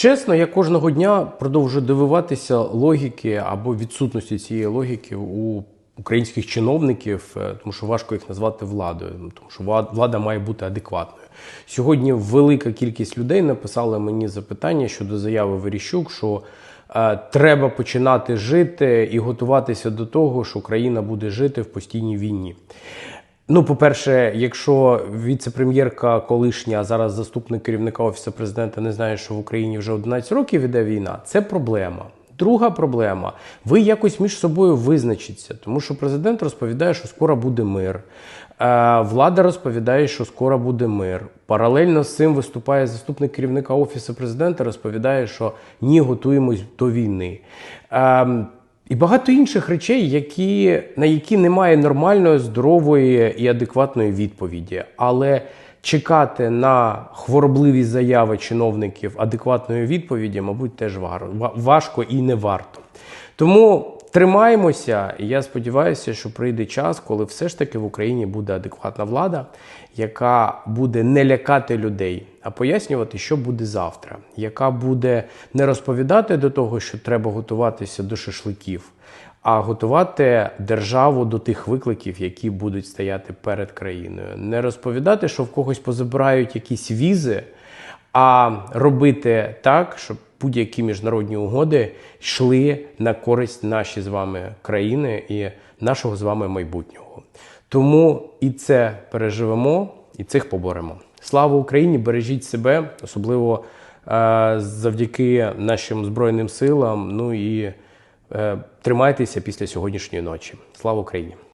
Чесно, я кожного дня продовжую дивуватися логіки або відсутності цієї логіки у українських чиновників, е, тому що важко їх назвати владою, тому що влада має бути адекватною. Сьогодні велика кількість людей написала мені запитання щодо заяви Веріщук, що е, треба починати жити і готуватися до того, що Україна буде жити в постійній війні. Ну, по-перше, якщо віце-прем'єрка колишня, зараз заступник керівника офісу президента не знає, що в Україні вже 11 років іде війна, це проблема. Друга проблема: ви якось між собою визначіться, тому що президент розповідає, що скоро буде мир. Е, Влада розповідає, що скоро буде мир. Паралельно з цим виступає заступник керівника офісу президента, розповідає, що ні, готуємось до війни. І багато інших речей, які, на які немає нормальної, здорової і адекватної відповіді. Але чекати на хворобливі заяви чиновників адекватної відповіді, мабуть, теж важко і не варто. Тому тримаємося, і я сподіваюся, що прийде час, коли все ж таки в Україні буде адекватна влада, яка буде не лякати людей, а пояснювати, що буде завтра, яка буде не розповідати до того, що треба готуватися до шашликів, а готувати державу до тих викликів, які будуть стояти перед країною. Не розповідати, що в когось позабирають якісь візи, а робити так, щоб будь-які міжнародні угоди йшли на користь наші з вами країни і нашого з вами майбутнього. Тому і це переживемо, і цих поборемо. Слава Україні! Бережіть себе, особливо е, завдяки нашим збройним силам. Ну і е, тримайтеся після сьогоднішньої ночі. Слава Україні!